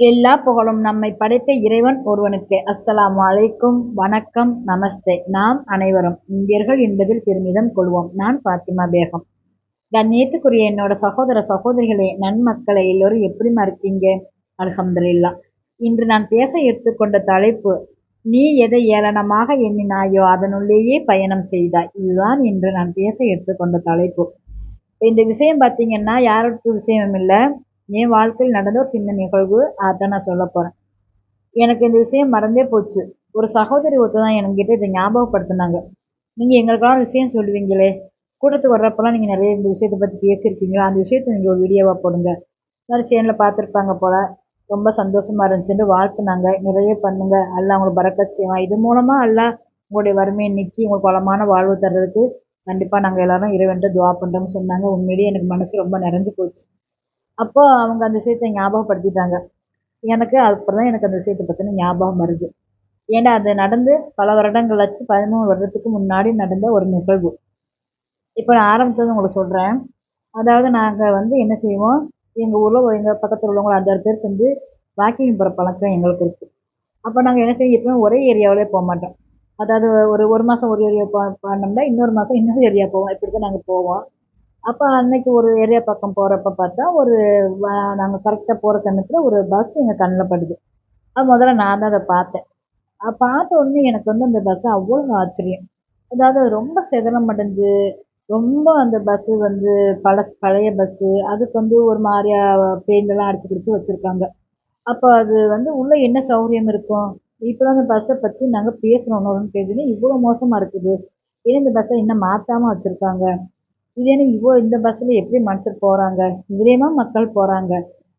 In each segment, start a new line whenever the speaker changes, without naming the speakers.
எல்லா புகழும் நம்மை படைத்த இறைவன் ஒருவனுக்கே. அஸ்ஸலாம் அலைக்கும். வணக்கம். நமஸ்தே. நாம் அனைவரும் இந்தியர்கள் என்பதில் பெருமிதம் கொள்வோம். நான் பாத்திமா பேகம். கண்ணியத்துக்குரிய என்னோட சகோதர சகோதரிகளே நன்மக்களை எல்லோரும் எப்படிமா இருக்கீங்க அலகம்துல்லா இன்று நான் பேச எடுத்துக்கொண்ட தலைப்பு நீ எதை ஏளனமாக எண்ணினாயோ அதனுள்ளேயே பயணம் செய்தாய். இதுதான் இன்று நான் பேச எடுத்துக்கொண்ட தலைப்பு. இந்த விஷயம் பார்த்தீங்கன்னா யாருக்கு விஷயம் இல்லை என் வாழ்க்கையில் நடந்த ஒரு சின்ன நிகழ்வு அதான் நான் சொல்ல போகிறேன் எனக்கு இந்த விஷயம் மறந்தே போச்சு. ஒரு சகோதரி ஒருத்தர் தான் என்கிட்ட இதை ஞாபகப்படுத்தினாங்க. நீங்கள் எங்களுக்கான விஷயம் சொல்லுவீங்களே? கூட்டத்துக்கு வர்றப்பெல்லாம் நீங்கள் நிறைய இந்த விஷயத்தை பற்றி பேசியிருக்கீங்க அந்த விஷயத்தை நீங்கள் ஒரு வீடியோவாக போடுங்க. மாதிரி சேனலில் பார்த்துருப்பாங்க போல். ரொம்ப சந்தோஷமாக இருந்துச்சுன்னு வாழ்த்துனாங்க. நிறைய பண்ணுங்கள் அல்ல அவங்களுக்கு பறக்க இது மூலமாக அல்ல உங்களுடைய வறுமையை நிற்கி உங்களுக்கு வளமான வாழ்வு தர்றதுக்கு கண்டிப்பாக நாங்கள் எல்லோரும் இறைவன்ட்டு துவா பண்ணுறோம்னு சொன்னாங்க. உண்மையிலேயே எனக்கு மனசு ரொம்ப நிறைஞ்சு போச்சு. அப்போ அவங்க அந்த விஷயத்த ஞாபகப்படுத்திட்டாங்க. எனக்கு அப்புறம் தான் எனக்கு அந்த விஷயத்தை பற்றின ஞாபகம் வருது. ஏன்னா அது நடந்து பல வருடங்கள் ஆச்சு. பதிமூணு வருடத்துக்கு முன்னாடி நடந்த ஒரு நிகழ்வு. இப்போ நான் ஆரம்பித்தது உங்களுக்கு சொல்கிறேன் அதாவது நாங்கள் வந்து என்ன செய்வோம்? எங்கள் ஊரில் எங்கள் பக்கத்தில் உள்ளவங்க அஞ்சாறு பேர் செஞ்சு வாக்கிங் போகிற பழக்கம் எங்களுக்கு இருக்குது அப்போ நாங்கள் என்ன செய்வோம்? எப்பவுமே ஒரே ஏரியாவிலே போக மாட்டோம். அதாவது ஒரு ஒரு மாதம் ஒரு ஏரியா போ பண்ணோம்னா இன்னொரு மாதம் இன்னொரு ஏரியா போவோம். இப்படி தான் நாங்கள் போவோம். அப்போ அன்னைக்கு ஒரு ஏரியா பக்கம் போகிறப்ப பார்த்தா ஒரு நாங்கள் கரெக்டாக போகிற சமயத்தில் ஒரு பஸ் எங்கள் கண்ணில் படுது. அது முதல்ல நான் தான் அதை பார்த்தேன். பார்த்த உடனே எனக்கு வந்து அந்த பஸ்ஸு அவ்வளோ ஆச்சரியம். அதாவது ரொம்ப சிதலம் அடைஞ்சு ரொம்ப அந்த பஸ்ஸு வந்து பழசு பழைய பஸ்ஸு அதுக்கு வந்து ஒரு மாதிரியா பெயிண்டெல்லாம் அடிச்சு பிடிச்சி வச்சுருக்காங்க. அப்போ அது வந்து உள்ளே என்ன சௌகரியம் இருக்கும்? இப்போ அந்த பஸ்ஸை பற்றி நாங்கள் பேசுகிறோம் ஒன்று இவ்வளோ மோசமாக இருக்குது. ஏன் இந்த பஸ்ஸை இன்னும் மாற்றாமல் வச்சுருக்காங்க? இதேன்னு இவ்வளோ இந்த பஸ்ஸில் எப்படி மனுஷர் போகிறாங்க இதுலேயுமா மக்கள் போகிறாங்க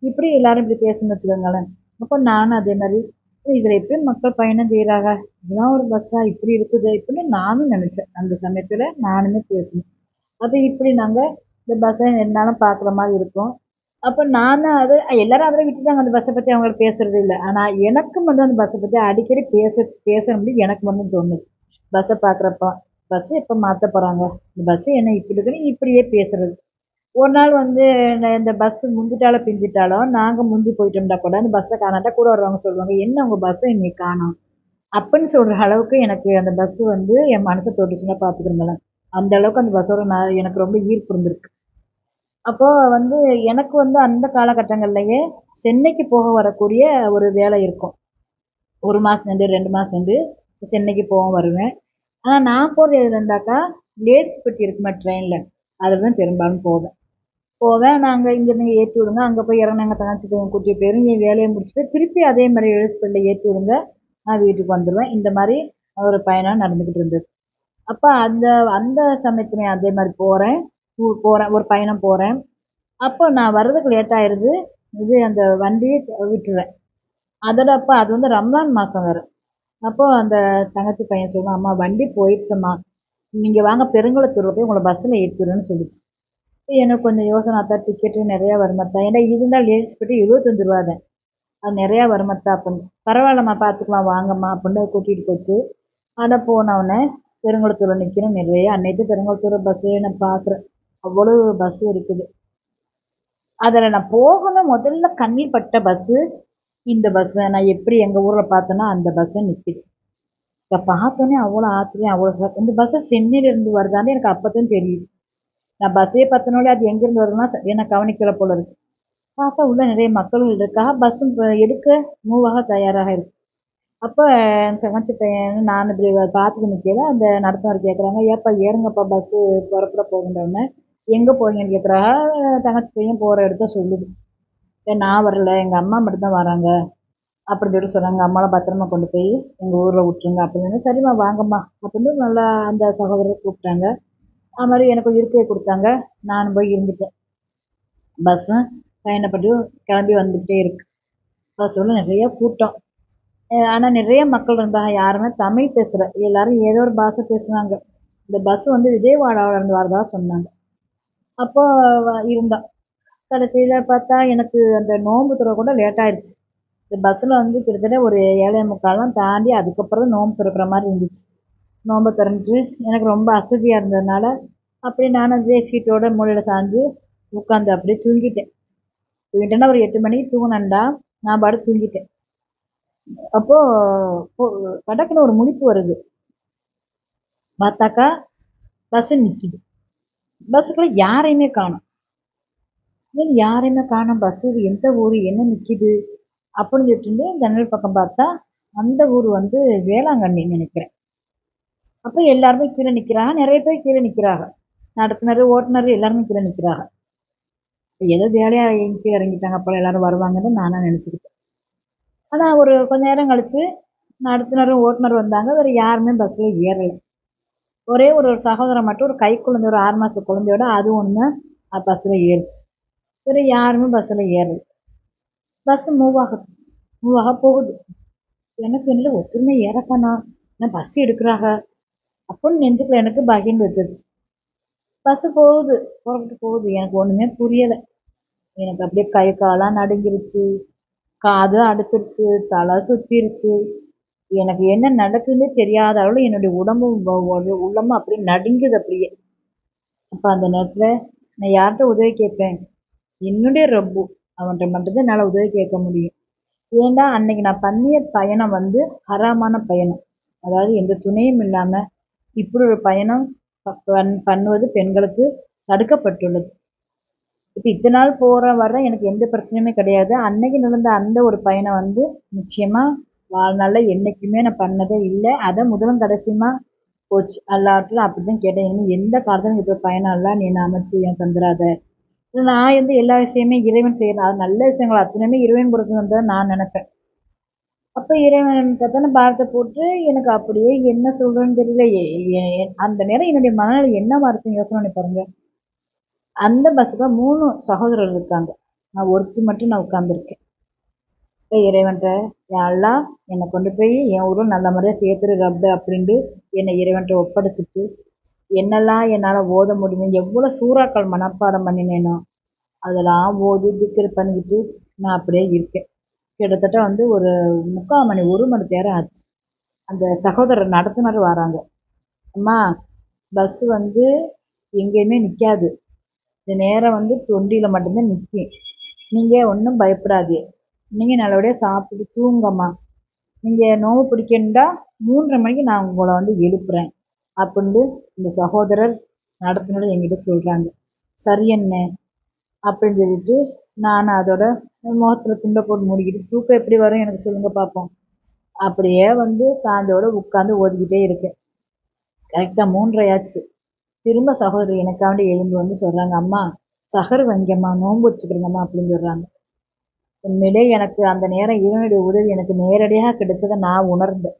இப்படி எல்லாரும் இப்படி பேசணும்னு வச்சுக்கோங்களேன். அப்போ நானும் அதே மாதிரி இதில் எப்படி மக்கள் பயணம் செய்கிறாங்க இதெல்லாம் ஒரு பஸ்ஸாக இப்படி இருக்குது. இப்படின்னு நானும் நினச்சேன். அந்த சமயத்தில் நானுமே பேசணும். அப்போ இப்படி நாங்கள் இந்த பஸ்ஸை என்னாலும் பார்க்குற மாதிரி இருக்கும். அப்போ நானும் அது எல்லாரும் அதில் விட்டுட்டாங்க அந்த பஸ்ஸை பற்றி அவங்க பேசுறது இல்லை. ஆனால் எனக்கு மட்டும் அந்த பஸ்ஸை பற்றி அடிக்கடி பேச பேசணும்னு எனக்கு மட்டும் தோணுது. பஸ்ஸை பார்க்குறப்ப பஸ்ஸு எப்போ மாற்ற போகிறாங்க இந்த பஸ்ஸு என்ன இப்படி இருக்குன்னு இப்படியே பேசுகிறது ஒரு நாள் வந்து இந்த பஸ்ஸு முந்திட்டாலும் பிந்திட்டாலும் நாங்கள் முந்தி போயிட்டோம்னா கூட அந்த பஸ்ஸை காணாட்டா கூட வருவாங்க சொல்லுவாங்க என்ன உங்கள் பஸ்ஸை இன்னைக்கு காணும் அப்படின்னு சொல்கிற அளவுக்கு எனக்கு அந்த பஸ்ஸு வந்து என் மனசை தொட்டுச்சுன்னா பார்த்துக்கிறேன் அந்த அளவுக்கு அந்த பஸ்ஸோட நான் எனக்கு ரொம்ப ஈர்ப்பு இருந்திருக்கு. அப்போது வந்து எனக்கு வந்து அந்த காலகட்டங்கள்லையே சென்னைக்கு போக வரக்கூடிய ஒரு வேலை இருக்கும். ஒரு மாதம் ரெண்டு ரெண்டு மாதம் சென்னைக்கு போக வருவேன். ஆனால் நான் போகிறது எதுலண்டாக்கா லேடிஸ் பெட்டி இருக்குமா ட்ரெயினில் அதில் தான் பெரும்பாலும் போவேன். போவேன் நாங்கள் இங்கேருந்து ஏற்றி விடுங்க அங்கே போய் இறங்குனாங்க தங்கச்சி பையன் கூட்டி போயிடும் என் வேலையை முடிச்சுட்டு திருப்பி அதே மாதிரி லேடிஸ் பெட்டியில் ஏற்றி விடுங்க நான் வீட்டுக்கு வந்துடுவேன் இந்த மாதிரி ஒரு பயணம் நடந்துக்கிட்டு இருந்தது. அப்போ அந்த அந்த சமயத்துலையும் அதே மாதிரி போகிறேன் போகிறேன் ஒரு பயணம் போகிறேன் அப்போ நான் வர்றதுக்கு லேட் ஆயிடுது இது அந்த வண்டியை விட்டுருவேன். அதோட அப்போ அது வந்து ரம்ஜான் மாதம் வரும் அப்போது அந்த தங்கச்சி பையன் சொல்லுவான் அம்மா வண்டி போயிடுச்சும்மா. நீங்கள் வாங்க பெருங்குளத்தூரில் போய் உங்களை பஸ்ஸில் ஏற்றிடுறேன்னு சொல்லிச்சு. எனக்கு கொஞ்சம் யோசனை அத்தா டிக்கெட்டு நிறையா வருமாத்தா. ஏன்னா இருந்தால் லேடிஸ் போய்ட்டு இருபத்தஞ்சி ரூபா தான். அது நிறையா வருமாத்தா அப்படின்னு பரவாயில்லம்மா பார்த்துக்கலாம் வாங்கம்மா அப்படின்னு கூட்டிகிட்டு போச்சு. ஆனால் போனவுடனே பெருங்குளத்தூரில் நிற்கிறேன் நிறைய அன்னைக்கு பெருங்குளத்தூர் பஸ்ஸே நான் பார்க்குறேன் அவ்வளோ பஸ்ஸு இருக்குது. அதில் நான் போகணும் முதல்ல கண்ணில் பட்ட பஸ்ஸு இந்த பஸ்ஸை நான் எப்படி எங்கள் ஊரில் பார்த்தேனோ அந்த பஸ்ஸை நிற்கிது இதை பார்த்தோன்னே அவ்வளோ ஆச்சரியம் அவ்வளோ சார் இந்த பஸ்ஸை சென்னையிலேருந்து வருதான்னு எனக்கு அப்போ தான் தெரியுது. நான் பஸ்ஸே பார்த்தனாலே அது எங்கேருந்து வருதுன்னா சரியாக கவனிக்கல போல இருக்கு. பார்த்தா உள்ள நிறைய மக்களும் இருக்கா பஸ்ஸும் எடுக்க மூவாக தயாராக இருக்கு. அப்போ தங்கச்சி பையன் நான் இப்படி பார்த்துட்டு நிற்கல அந்த நடத்துனர் கேட்குறாங்க ஏப்பா ஏறுங்கப்பா பஸ்ஸு புறப்பட போகின்றவொடனே எங்கே போகிறீங்கன்னு கேட்குறாங்க தங்கச்சி பையன் போகிற இடத்த சொல்லுது. நான் வரல. எங்கள் அம்மா மட்டும்தான் வராங்க. அப்படின்னு சொல்லிட்டு சொன்னாங்க. அம்மாவை பத்திரமா கொண்டு போய் எங்கள் ஊரில் விட்ருங்க அப்படின்னு சரிம்மா வாங்கம்மா. அப்படின்னு நல்லா அந்த சகோதரர் கூப்பிட்டாங்க. அது மாதிரி எனக்கு இருக்கையை கொடுத்தாங்க. நானும் போய் இருந்துட்டேன். பஸ்ஸும் பயணப்பட்டு கிளம்பி வந்துக்கிட்டே இருக்கு. பஸ்ஸில் நிறைய கூட்டம். ஆனால் நிறைய மக்கள் இருந்தாங்க. யாருமே தமிழ் பேசுகிற எல்லாரும் ஏதோ ஒரு பாஷை பேசுனாங்க. இந்த பஸ் வந்து விஜயவாடாவிலேருந்து வரதா சொன்னாங்க. அப்போ இருந்தோம் கடைசியில் பார்த்தா எனக்கு அந்த நோன்பு துறக்கூட லேட் ஆயிடுச்சு இந்த பஸ்ஸில் வந்து கிட்டத்தட்ட ஒரு ஏழே முக்கால்லாம் தாண்டி அதுக்கப்புறம் நோன்பு திறக்கிற மாதிரி இருந்துச்சு. நோன்பை திறந்துட்டு எனக்கு ரொம்ப அசதியாக இருந்ததுனால அப்படியே நானும் அதே சீட்டோட மூலையில் சாஞ்சு உட்காந்து அப்படியே தூங்கிட்டேன். தூங்கிட்டேன்னா ஒரு எட்டு மணிக்கு தூங்கினேன்டா நான் பாட்டு தூங்கிட்டேன். அப்போது கடக்குன்னு ஒரு முழிப்பு வருது. பார்த்தாக்கா பஸ்ஸு நிற்கிது பஸ்ஸுக்குள்ளே யாரையுமே காணும். ஏன் யாரையுமே காணும்? பஸ்ஸு எந்த ஊர்? என்ன நிற்கிது அப்படின்னு சொல்லிட்டு ஜன்னல் பக்கம் பார்த்தா அந்த ஊர் வந்து வேளாங்கண்ணின்னு நினைக்கிறேன். அப்போ எல்லாருமே கீழே நிற்கிறாங்க நிறைய பேர் கீழே நிற்கிறாங்க நடத்துனர் ஓட்டுநர் எல்லாருமே கீழே நிற்கிறாங்க ஏதோ வேலையாக கீழே இறங்கிட்டாங்க அப்போ எல்லாரும் வருவாங்கன்னு நானாக நினச்சிக்கிட்டேன். ஆனால் ஒரு கொஞ்ச நேரம் கழித்து நடத்துனரும் ஓட்டுநர் வந்தாங்க. வேறு யாருமே பஸ்ஸில் ஏறலை. ஒரே ஒரு சகோதரன் மட்டும் ஒரு கை குழந்தை ஒரு ஆறு மாதத்து குழந்தையோட அது ஒன்று பஸ்ஸில் ஏறிச்சு. வேறு யாருமே பஸ்ஸில் ஏறலை. பஸ்ஸு மூவ் ஆகுது. மூவ் ஆக போகுது. எனக்கு இல்லை ஒத்துமை ஏறக்கானா நான் பஸ் எடுக்கிறாங்க? அப்படின்னு நெஞ்சுக்குள்ள எனக்கு பகிர்ந்து வச்சிருச்சு பஸ்ஸு போகுது. புறப்பட்டு போகுது. எனக்கு ஒன்றுமே புரியலை. எனக்கு அப்படியே கை காலாம் நடுங்கிருச்சு. காது அடைச்சிருச்சு. தலை சுற்றிருச்சு எனக்கு என்ன நடக்குதுன்னு தெரியாத அளவில் என்னுடைய உடம்பும் உள்ளமும் அப்படியே நடுங்குது அப்படியே. அப்போ அந்த நேரத்தில் நான் யார்கிட்ட உதவி கேட்பேன்? என்னுடைய ரப்பு அவன்கிட்ட மட்டும்தான் என்னால் உதவி கேட்க முடியும். ஏன்டா அன்னைக்கு நான் பண்ணிய பயணம் வந்து ஹராமான பயணம். அதாவது எந்த துணையும் இல்லாமல் இப்படி ஒரு பயணம் பண் பண்ணுவது பெண்களுக்கு தடுக்கப்பட்டுள்ளது. இப்போ இத்தனை நாள் போகிற வர எனக்கு எந்த பிரச்சனையுமே கிடையாது. அன்னைக்கு நடந்த அந்த ஒரு பயணம் வந்து நிச்சயமாக வாழ்நாளில் என்றைக்குமே நான் பண்ணதே இல்லை. அதை முதலும் கடைசியமாக போச்சு. எல்லாத்துல அப்படி தான் கேட்டேன் எந்த காலத்துலையும் இப்போ பயணம் இல்லை நீ அமைச்சு ஏன் தந்துடாத நான் வந்து எல்லா விஷயமே இறைவன் செய்கிறேன் அது நல்ல விஷயங்கள்? அத்தனையுமே இறைவன் கொடுக்கணும் தான் நான் நினைப்பேன். அப்போ இறைவன்கிட்ட தானே பாரத்தை போட்டு எனக்கு அப்படியே என்ன சொல்கிறேன்னு தெரியல. அந்த நேரம் என்னுடைய மனநிலை என்னவா இருக்குன்னு யோசனை பண்ணி பாருங்க. அந்த பஸ்ஸுக்கு மூணு சகோதரர் இருக்காங்க. நான் ஒருத்தி மட்டும் நான் உட்காந்துருக்கேன் இறைவன்கிட்ட எல்லாம் என்னை கொண்டு போய் என் ஊரில் நல்ல முறையாக சேர்த்துரு ரப்பு அப்படின்ட்டு என்னை இறைவன்கிட்ட ஒப்படைச்சிட்டு என்னெல்லாம் என்னால் ஓத முடியுமோ எவ்வளோ சூறாக்கள் மனப்பாடம் பண்ணினேனோ அதெல்லாம் ஓதி திக்கர் பண்ணிக்கிட்டு நான் அப்படியே இருக்கேன். கிட்டத்தட்ட வந்து ஒரு முக்கால் மணி ஒரு மணி நேரம் ஆச்சு. அந்த சகோதரர் நடத்துனர் வராங்க. அம்மா பஸ்ஸு வந்து எங்கேயுமே நிற்காது இந்த நேரம் வந்து தொண்டியில் மட்டும்தான் நிற்கும் நீங்கள் ஒன்றும் பயப்படாதே நீங்கள் நல்லபடியாக சாப்பிட்டு தூங்கம்மா. நீங்கள் நோவு பிடிக்கணுண்டா மூன்றரை மணிக்கு நான் உங்களை வந்து எழுப்புறேன். அப்படின்னு இந்த சகோதரர் நடத்துனர் என்கிட்ட சொல்கிறாங்க சரி என்ன? அப்படின்னு சொல்லிட்டு நான் அதோட முகத்தில் துண்டை போட்டு மூடிக்கிட்டு தூக்கம் எப்படி வரும் எனக்கு சொல்லுங்கள் பார்ப்போம் அப்படியே வந்து சாயந்தோட உட்காந்து ஓதிக்கிட்டே இருக்கேன். கரெக்டாக மூன்றரை ஆச்சு திரும்ப சகோதரி எனக்காண்டி எழுந்து வந்து சொல்கிறாங்க அம்மா சகர் வைங்கம்மா நோன்பு வச்சுக்கிறங்கம்மா அப்படின்னு சொல்கிறாங்க உண்மையிலே எனக்கு அந்த நேரம் இறைவனுடைய உதவி எனக்கு நேரடியாக கிடைச்சதை நான் உணர்ந்தேன்.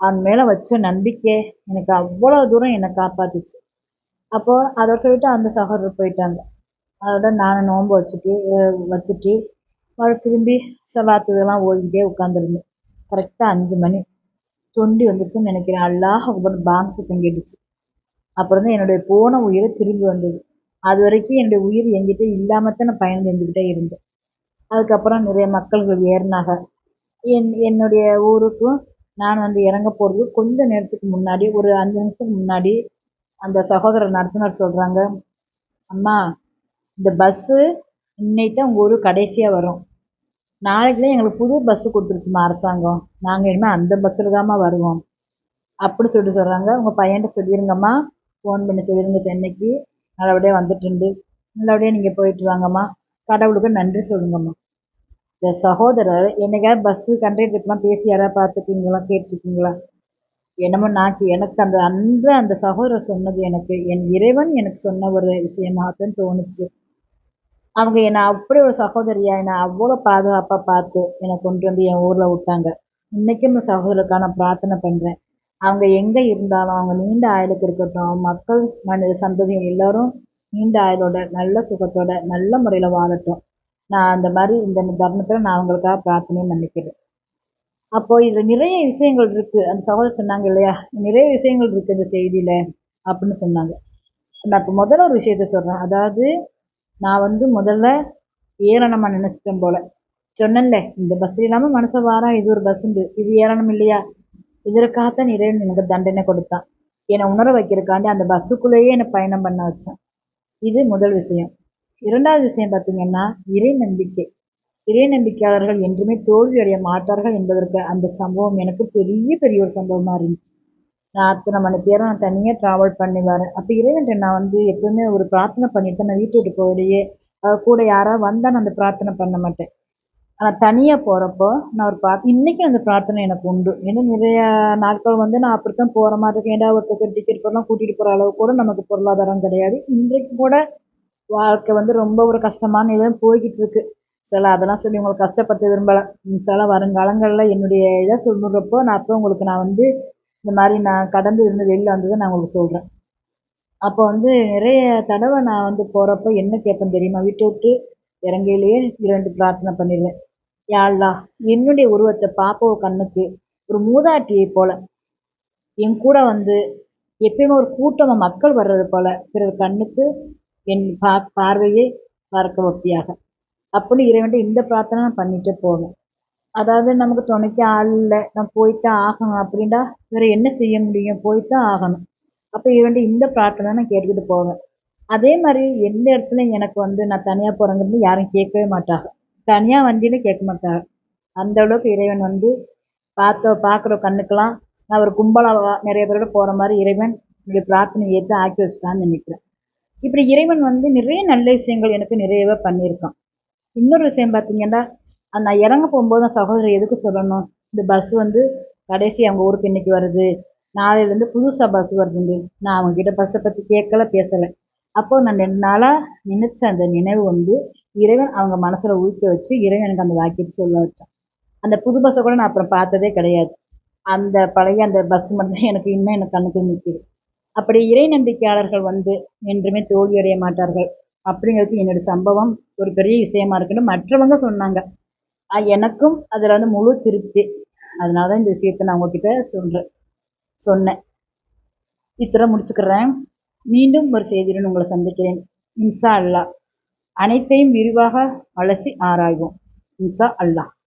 அவன் மேலே வச்ச நம்பிக்கை எனக்கு அவ்வளோ தூரம் என்னை காப்பாத்துச்சு. அப்போது அதை சொல்லிட்டு அந்த சகோதரர் போயிட்டாங்க. அதோட நானும் நோன்பு வச்சுட்டு வச்சுட்டு மறு திரும்பி சலாத்து இதெல்லாம் ஓடிக்கிட்டே உட்காந்துருந்தேன் கரெக்டாக அஞ்சு மணி. தொண்டி வந்துருச்சுன்னு நினைக்கிறேன். அல்லாஹ் அக்பர் பாங் சத்தம் கேட்டுச்சு. அப்புறம் தான் என்னுடைய போன உயிரை திரும்பி வந்தது. அது வரைக்கும் என்னுடைய உயிர் என்கிட்ட இல்லாமல் தான் நான் பயணம் செஞ்சுக்கிட்டே இருந்தேன். அதுக்கப்புறம் நிறைய மக்கள்கள் ஏறினாங்க. என் என்னுடைய ஊருக்கும் நான் வந்து இறங்க போகிறது கொஞ்ச நேரத்துக்கு முன்னாடி ஒரு அஞ்சு நிமிஷத்துக்கு முன்னாடி அந்த சகோதரர் நடத்துனர் சொல்கிறாங்க அம்மா இந்த பஸ்ஸு இன்னைக்கு தான் உங்கள் ஊருக்கு கடைசியாக வரும். நாளைக்குலாம் எங்களுக்கு புது பஸ்ஸு கொடுத்துருச்சுமா அரசாங்கம். நாங்கள் இனிமேல் அந்த பஸ்ஸில் தாம்மா வருவோம். அப்படி சொல்லிட்டு சொல்கிறாங்க உங்கள் பையன்கிட்ட சொல்லிடுங்கம்மா ஃபோன் பண்ணி சொல்லிடுங்க சென்னைக்கு. நல்லபடியாக வந்துட்டு நல்லபடியாக நீங்கள் போயிட்டு வாங்கம்மா. கடவுளுக்கு நன்றி சொல்லுங்கம்மா. இந்த சகோதரர் என்னைக்காவது பஸ்ஸு கண்டக்டருக்கெலாம் பேசி யாராவது பார்த்துருக்கீங்களா? கேட்டிருக்கீங்களா? என்னமோ நான் எனக்கு அந்த அன்று அந்த சகோதரர் சொன்னது எனக்கு என் இறைவன் எனக்கு சொன்ன ஒரு விஷயமாகத்தான் தோணுச்சு. அவங்க என்னை அப்படி ஒரு சகோதரியா என்னை அவ்வளோ பாதுகாப்பாக பார்த்து என்னை கொண்டு வந்து என் ஊரில் விட்டாங்க. இன்றைக்கும் இந்த சகோதரருக்காக பிரார்த்தனை பண்ணுறேன் அவங்க எங்கே இருந்தாலும் அவங்க நீண்ட ஆயுளுக்கு இருக்கட்டும் மக்கள் மனித சந்ததிகள் எல்லோரும் நீண்ட ஆயுளோட நல்ல சுகத்தோட நல்ல முறையில் வாழட்டும். நான் அந்த மாதிரி இந்த தருணத்தில் நான் அவங்களுக்காக பிரார்த்தனையும் பண்ணிக்கிறேன் அப்போது இதில் நிறைய விஷயங்கள் இருக்குது அந்த சகோதரர் சொன்னாங்க இல்லையா? நிறைய விஷயங்கள் இருக்குது இந்த செய்தியில் அப்படின்னு சொன்னாங்க. நான் இப்போ முதல்ல ஒரு விஷயத்த சொல்கிறேன் அதாவது நான் வந்து முதல்ல ஏளனமாக நினச்சிட்டேன் போல். சொன்னேன்ல இந்த பஸ் இல்லாமல் மனசை வாரம் இது ஒரு பஸ் உண்டு. இது ஏளனம் இல்லையா? இதற்காகத்தான் இறைவன் எனக்கு தண்டனை கொடுத்தான். என்னை உணர வைக்கிறக்காண்டி அந்த பஸ்ஸுக்குள்ளேயே என்னை பயணம் பண்ண வச்சான். இது முதல் விஷயம். இரண்டாவது விஷயம் பார்த்தீங்கன்னா இறை நம்பிக்கை. இறை நம்பிக்கையாளர்கள் என்றுமே தோல்வி அடைய மாட்டார்கள் என்பதற்கு அந்த சம்பவம் எனக்கு பெரிய பெரிய ஒரு சம்பவமாக இருந்துச்சு. நான் அத்தனை மணி நேரம் நான் தனியாக ட்ராவல் பண்ணி வரேன். அப்போ இறைவன்ட்ட நான் வந்து எப்பவுமே ஒரு பிரார்த்தனை பண்ணிட்டு நான் வீட்டு விட்டு போயிடையே கூட யாராவது வந்தால் நான் அந்த பிரார்த்தனை பண்ண மாட்டேன். ஆனால் தனியாக போகிறப்போ நான் ஒரு பிரார்த்தனை இன்றைக்கும் அந்த பிரார்த்தனை எனக்கு உண்டு. ஏன்னா நிறையா நாட்கள் வந்து நான் அப்படித்தான் போகிற மாதிரி இருக்கும் ஏன்டா ஒருத்தருக்கு டிக்கெட் போடலாம் கூட்டிகிட்டு போகிற அளவுக்கு கூட நமக்கு பொருளாதாரம் கிடையாது. இன்றைக்கு கூட வாழ்க்கை வந்து ரொம்ப ஒரு கஷ்டமான நிலையில் போய்கிட்டு இருக்கு சில அதெல்லாம் சொல்லி உங்களை கஷ்டப்படுத்த விரும்பலை. சில வருங்காலங்களில் என்னுடைய இதை சொல்லுறப்போ நான் அப்போ உங்களுக்கு நான் வந்து இந்த மாதிரி நான் கடந்து இருந்து வெளியில் வந்ததை நான் உங்களுக்கு சொல்கிறேன் அப்போ வந்து நிறைய தடவை நான் வந்து போகிறப்ப என்ன கேட்பேன் தெரியுமா? விட்டு விட்டு இறங்கையிலேயே இரண்டு பிரார்த்தனை பண்ணிடுவேன் யாழ்லா என்னுடைய உருவத்தை பாப்போ கண்ணுக்கு. ஒரு மூதாட்டியை போல. என் கூட வந்து எப்பயுமே ஒரு கூட்டமாக மக்கள் வர்றது போல. பிறர் கண்ணுக்கு என் பா பார்வையை பார்க்க ஒப்பியாக அப்படி இறைவன் இந்த பிரார்த்தனை நான் பண்ணிகிட்டே போவேன். அதாவது நமக்கு துணைக்கு ஆள் இல்லை. நான் போய்த்தான் ஆகணும் அப்படின்டா வேறு என்ன செய்ய முடியும்? போய்த்தான் ஆகணும். அப்போ இவன்ட்டு இந்த பிரார்த்தனை நான் கேட்டுக்கிட்டு போவேன். அதே மாதிரி எந்த இடத்துல எனக்கு வந்து நான் தனியாக போகிறேங்கிறது யாரும் கேட்கவே மாட்டாங்க. தனியாக வண்டின்னு கேட்க மாட்டாங்க. அந்த அளவுக்கு இறைவன் வந்து பார்த்த பார்க்குற கண்ணுக்கெல்லாம் நான் ஒரு கும்பலாக நிறைய பேரோட போகிற மாதிரி இறைவன் என்னுடைய பிரார்த்தனை ஏற்று ஆக்கி வச்சுட்டான்னு நினைக்கிறேன். இப்படி இறைவன் வந்து நிறைய நல்ல விஷயங்கள் எனக்கு நிறையவே பண்ணியிருக்கான். இன்னொரு விஷயம் பார்த்தீங்கன்னா நான் இறங்க போகும்போது நான் சகோதரி எதுக்கு சொல்லணும்? இந்த பஸ் வந்து கடைசி அவங்க ஊருக்கு இன்னைக்கு வருது. நாளையிலேருந்து புதுசாக பஸ் வருதுங்க நான் அவங்கக்கிட்ட பஸ்ஸை பற்றி கேட்கல பேசலை. அப்போது நான் ரெண்டு நாளாக நினச்ச அந்த நினைவு வந்து இறைவன் அவங்க மனசில் ஊக்க வச்சு இறைவன் எனக்கு அந்த வாக்கியத்தை சொல்ல வச்சான். அந்த புது பஸ்ஸை கூட நான் அப்புறம் பார்த்ததே கிடையாது. அந்த பழைய அந்த பஸ் மட்டும் எனக்கு இன்னும் எனக்கு கண்ணுக்கு நிற்கிது அப்படி இறை நம்பிக்கையாளர்கள் வந்து என்றுமே தோல்வியடைய மாட்டார்கள். அப்படிங்கிறது என்னோட சம்பவம் ஒரு பெரிய விஷயமா இருக்குன்னு மற்றவங்க சொன்னாங்க. எனக்கும் அதில் வந்து முழு திருப்தி. அதனால தான் இந்த விஷயத்தை நான் உங்ககிட்ட சொல்கிறேன் சொன்னேன். இத்துடன் முடிச்சுக்கிறேன். மீண்டும் ஒரு செய்தியுடன் உங்களை சந்திக்கிறேன். இன்சா அல்லா அனைத்தையும் விரிவாக அலசி ஆராய்வோம். இன்சா அல்லாஹ்.